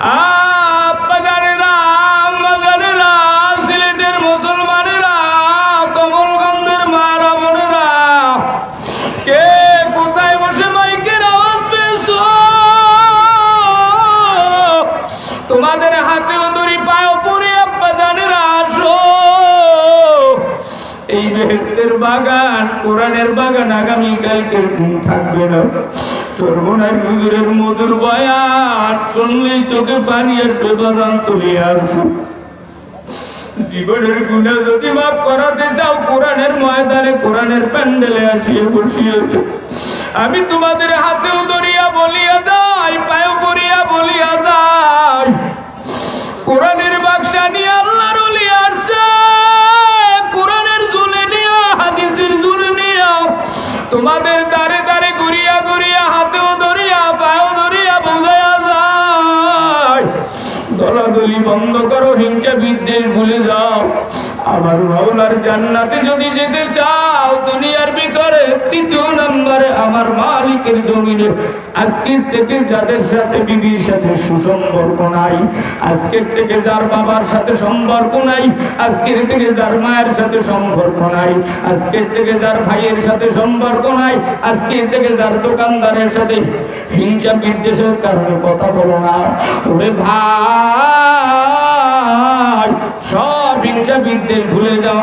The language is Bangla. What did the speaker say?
আব্বাজানেরা আম্মাজানেরা সিলেটের মুসলমানেরা কমলগঞ্জের মারা বোনেরা। কে কোথায় বসে মাইকের আওয়াজ পেয়েছ? তোমাদের হাতেও এই বেহেস্তের বাগান, কোরআনের বাগান আগামী কালকের দিন থাকবে না। মধুর জীবনের যদি করাতে চাও ময়দানে প্যান্ডেলে আসিয়ে বসিয়ে আমি তোমাদের হাতেও ধরিয়া তোমাদের দারে দারে ঘুরিয়া ঘুরিয়া, হাতেও ধরিয়া, পায়েও ধরিয়া বোঝাইয়া যায়। দলাদলি বন্ধ করো, হিংসা বিদ্বেষ ভুলে যাও। আমার মাওলার জান্নাতে যদি যেতে চাও, দুনিয়ার ভিতরে নম্বরে আমার মালিকের জমিনে। আজকের থেকে যাদের সাথে বিবির সাথে সুসম্পর্ক নাই, আজকের থেকে যার বাবার সাথে সম্পর্ক নাই, আজকের থেকে যার মায়ের সাথে সম্পর্ক নাই, আজকের থেকে যার ভাইয়ের সাথে সম্পর্ক নাই, আজকের থেকে যার দোকানদারের সাথে হিংসা বিদ্বেষের কারণে কথা বলো না। ওরে ভাই, সব হিংসা বিদ্বেষ ভুলে যাও।